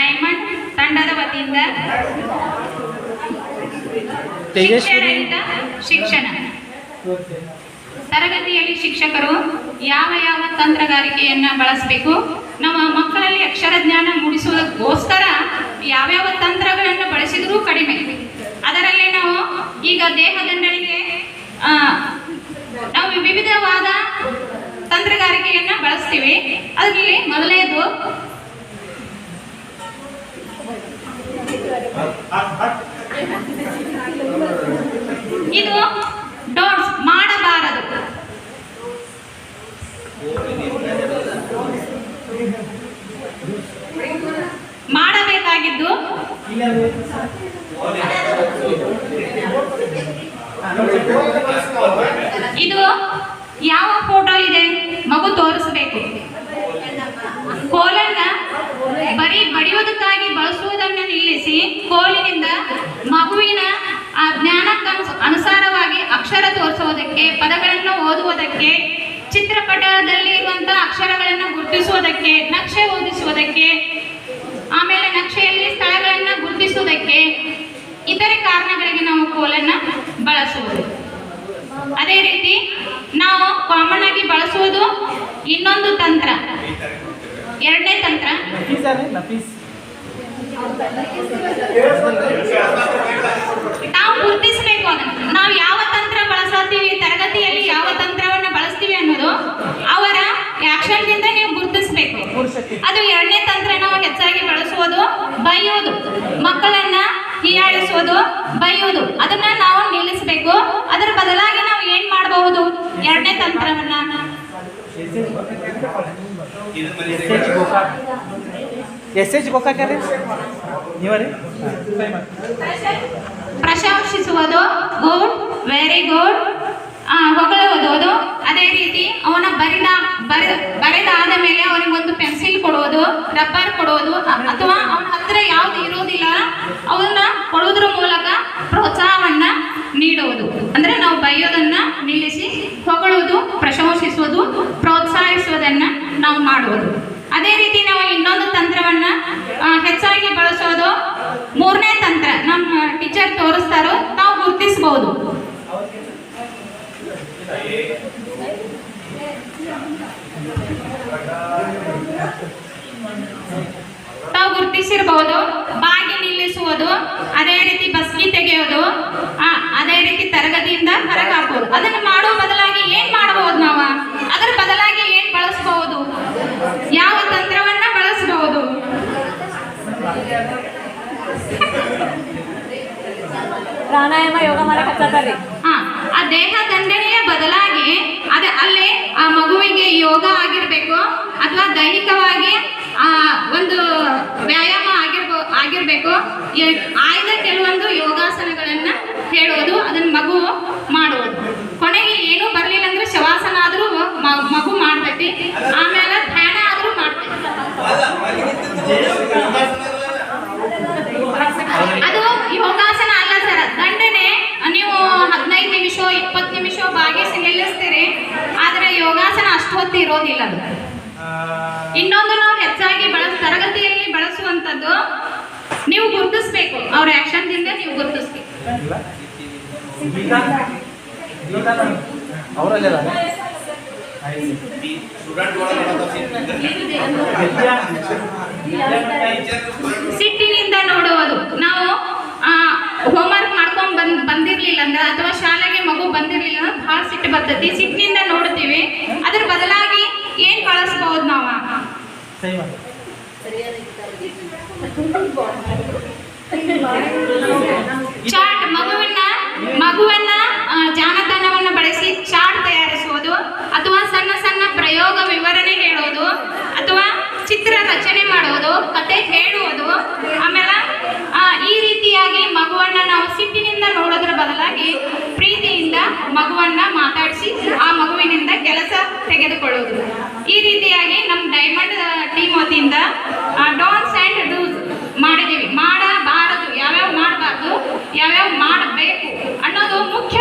Diamond ತಂಡದ ವತಿಯಿಂದ ಶಿಕ್ಷಣರಹಿತ ಶಿಕ್ಷಣ. ತರಗತಿಯಲ್ಲಿ ಶಿಕ್ಷಕರು ಯಾವ ಯಾವ ತಂತ್ರಗಾರಿಕೆಯನ್ನ ಬಳಸಬೇಕು ನಮ್ಮ ಮಕ್ಕಳಲ್ಲಿ ಅಕ್ಷರ ಜ್ಞಾನ ಮೂಡಿಸುವುದಕ್ಕೋಸ್ಕರ ಯಾವ್ಯಾವ ತಂತ್ರಗಳನ್ನು ಬಳಸಿದರೂ ಕಡಿಮೆ. ಅದರಲ್ಲಿ ನಾವು ಈಗ ದೇಹದಂಡಳಿಗೆ ನಾವು ವಿವಿಧವಾದ ತಂತ್ರಗಾರಿಕೆಯನ್ನ ಬಳಸ್ತೀವಿ. ಅದರಲ್ಲಿ ಮೊದಲನೇದು ಇದು ಡೋಂಟ್ಸ್ ಮಾಡಬಾರದು ಮಾಡಬೇಕಾಗಿದ್ದು ಇದು ಯಾವ ಫೋಟೋ ಇದೆ? ಮಗು ತೋರಿಸಬೇಕು. ಕೋಲನ್ನ ಬರೀ ಬಡಿಯೋದಕ್ಕಾಗಿ ಬಳಸುವುದನ್ನು ನಿಲ್ಲಿಸಿ, ಕೋಲಿನಿಂದ ಮಗುವಿನ ಆ ಜ್ಞಾನಕ್ಕನು ಅನುಸಾರವಾಗಿ ಅಕ್ಷರ ತೋರಿಸುವುದಕ್ಕೆ ಪದಗಳನ್ನು ಓದುವುದಕ್ಕೆ, ಚಿತ್ರಪಟದಲ್ಲಿ ಇರುವಂತಹ ಅಕ್ಷರಗಳನ್ನು ಗುರುತಿಸುವುದಕ್ಕೆ, ನಕ್ಷೆ ಓದಿಸುವುದಕ್ಕೆ ಆಮೇಲೆ ನಕ್ಷೆಯಲ್ಲಿ ಸ್ಥಳಗಳನ್ನು ಗುರುತಿಸುವುದಕ್ಕೆ ಇತರೆ ಕಾರಣಗಳಿಗೆ ನಾವು ಕೋಲನ್ನ ಬಳಸುವುದು. ಅದೇ ರೀತಿ ನಾವು ಕಾಮನ್ ಆಗಿ ಬಳಸುವುದು ಇನ್ನೊಂದು ತಂತ್ರ. ಎರಡನೇ ತಂತ್ರ. ನಾವು ಗುರುತಿಸಬೇಕು ಅದನ್ನು. ನಾವು ಯಾವ ತಂತ್ರ ಬಳಸತ್ತೀವಿ ತರಗತಿಯಲ್ಲಿ ಯಾವ ತಂತ್ರವನ್ನ ಬಳಸ್ತೀವಿ ಅನ್ನೋದು ಅವರ ಆಕ್ಷನ್ಗಿಂತ ನೀವು ಗುರುತಿಸಬೇಕು. ಅದು ಎರಡನೇ ತಂತ್ರ ನಾವು ಹೆಚ್ಚಾಗಿ ಬಳಸುವುದು ಬೈಯೋದು ಮಕ್ಕಳನ್ನ ಹೀಯಾಳಿಸುವುದು ಬೈಯುವುದು ಅದನ್ನ ನಾವು ನಿಲ್ಲಿಸಬೇಕು. ಅದರ ಬದಲಾಗಿ ನಾವು ಏನ್ ಮಾಡಬಹುದು? ಎರಡನೇ ತಂತ್ರವನ್ನ. ಪ್ರಶಂಸಿಸುವುದು ಗುಡ್ ವೆರಿ ಗುಡ್ ಹೊಗಳುವುದು ಅದೇ ರೀತಿ ಅವನ ಬರಿದ ಬರೆದ ಬರೆದಾದ ಮೇಲೆ ಅವನಿಗೆ ಒಂದು ಪೆನ್ಸಿಲ್ ಕೊಡುವುದು ರಬ್ಬರ್ ಕೊಡೋದು ಅಥವಾ ಅವನ ಹತ್ರ ಯಾವ್ದು ಇರೋದಿಲ್ಲ, ಅವನ್ನ ಕೊಡೋದ್ರ ಮೂಲಕ ಪ್ರೋತ್ಸಾಹವನ್ನ ನೀಡುವುದು ಅಂದ್ರೆ ನಾವು ಬೈಯೋದನ್ನ ನಿಲ್ಲಿಸಿ, ಹೊಗಳೋದು ಪ್ರಶಂಸಿಸುವುದು ಪ್ರೋತ್ಸಾಹಿಸುವುದನ್ನ ನಾವು ಮಾಡುವುದು ಅದೇ ರೀತಿ ನಾವು ಇನ್ನೊಂದು ತಂತ್ರವನ್ನ ಆ, ಹೆಚ್ಚಾಗಿ ಬಳಸೋದು ಮೂರನೇ ತಂತ್ರ ನಮ್ಮ ಟೀಚರ್ ತೋರಿಸ್ತಾರೋ ನಾವು ಗುರುತಿಸಬಹುದು ತಾವು ಗುರುತಿಸಿರಬಹುದು, ಬಾಗಿ ನಿಲ್ಲಿಸುವುದು, ಅದೇ ರೀತಿ ಬಸ್ಗಿ ತೆಗೆಯೋದು ಅದೇ ರೀತಿ ತರಗತಿಯಿಂದ ಹೊರಗೆ ಹಾಕೋದು ಅದನ್ನು ಮಾಡುವ ಬದಲಾಗಿ ಏನ್ ಮಾಡಬಹುದು ನಾವು? ಅದರ ಬದಲಾಗಿ ಏನ್ ಬಳಸಬಹುದು? ಯಾವ ತಂತ್ರವನ್ನ ಬಳಸಬಹುದು? ಪ್ರಾಣಾಯಾಮ ಯೋಗ ಮಾಡಿ ಹಾ ಆ ದೇಹ ದಂಡನೆಯ ಬದಲಾಗಿ ಅದ ಅಲ್ಲೇ ಆ ಮಗುವಿಗೆ ಯೋಗ ಆಗಿರ್ಬೇಕು ಅಥವಾ ದೈಹಿಕವಾಗಿ ಒಂದು ವ್ಯಾಯಾಮ ಆಗಿರ್ಬೋ, ಆಗಿರ್ಬೇಕು. ಆಯ್ದ ಕೆಲವೊಂದು ಯೋಗಾಸನಗಳನ್ನ ಹೇಳೋದು, ಅದನ್ನ ಮಗು ಮಾಡುವುದು. ಕೊನೆಗೆ ಏನೂ ಬರಲಿಲ್ಲ ಅಂದ್ರೆ ಶವಾಸನ ಆದರೂ ಮಗು ಮಾಡ್ತೈತಿ. ಆಮೇಲೆ ಧ್ಯಾನ ಆದ್ರೂ ಮಾಡ್ತೈತಿ ಅದು ಯೋಗಾಸನ ಅಲ್ಲ ಸರ್ ದಂಡನೆ ನೀವು ಹದಿನೈದು ನಿಮಿಷ ಇಪ್ಪತ್ತು ನಿಮಿಷ ಭಾಗಿಸಿ ನಿಲ್ಲಿಸ್ತೀರಿ ಆದರೆ ಯೋಗಾಸನ ಅಷ್ಟು ಹೊತ್ತು ಇರೋದಿಲ್ಲ ಅದು. ಇನ್ನೊಂದು ನಾವು ಹೆಚ್ಚಾಗಿ ಬಳಸ ತರಗತಿಯಲ್ಲಿ ಬಳಸುವಂಥದ್ದು ನೀವು ಗುರುತಿಸ್ಬೇಕು. ಅವ್ರ ಆಕ್ಷನ್ದಿಂದ ನೀವು ಗುರುತಿಸ್ಬೇಕು. ಸಿಟ್ಟಿನಿಂದ ನೋಡುವುದು. ನಾವು ಹೋಮ್ವರ್ಕ್ ಮಾಡ್ಕೊಂಡ್ ಬಂದ್ ಬಂದಿರ್ಲಿಲ್ಲ ಅಂದ್ರೆ ಅಥವಾ ಶಾಲೆಗೆ ಮಗು ಬಹಳ ಸಿಟ್ಟು ಬರ್ತೈತಿ. ಸಿಟ್ಟಿನಿಂದ ನೋಡ್ತೀವಿ. ಅದ್ರ ಬದಲಾಗಿ ಏನ್ ಬಳಸ್ಬಹುದು ನಾವು? ಚಾಟ್ ಮಗುವನ್ನ ಮಗುವನ್ನ ಆ, ಬಳಸಿ ಚಾರ್ಟ್ ತಯಾರಿಸುವುದು ಅಥವಾ ಸಣ್ಣ ಸಣ್ಣ ಪ್ರಯೋಗ ವಿವರಣೆ ಹೇಳೋದು ಅಥವಾ ಚಿತ್ರ ರಚನೆ ಮಾಡೋದು ಕತೆ ಹೇಳುವುದು ಆಮೇಲೆ ತೆಗೆದುಕೊಳ್ಳುವುದು. ಈ ರೀತಿಯಾಗಿ ನಮ್ಮ ಡೈಮಂಡ್ ಟೀಮ್ ವತಿಯಿಂದ ಡೋನ್ಸ್ ಆ್ಯಂಡ್ ಡೂಸ್ ಮಾಡಿದ್ದೀವಿ. ಮಾಡಬಾರದು. ಯಾವ್ಯಾವ ಮಾಡಬಾರ್ದು? ಯಾವ್ಯಾವ ಮಾಡಬೇಕು ಅನ್ನೋದು ಮುಖ್ಯ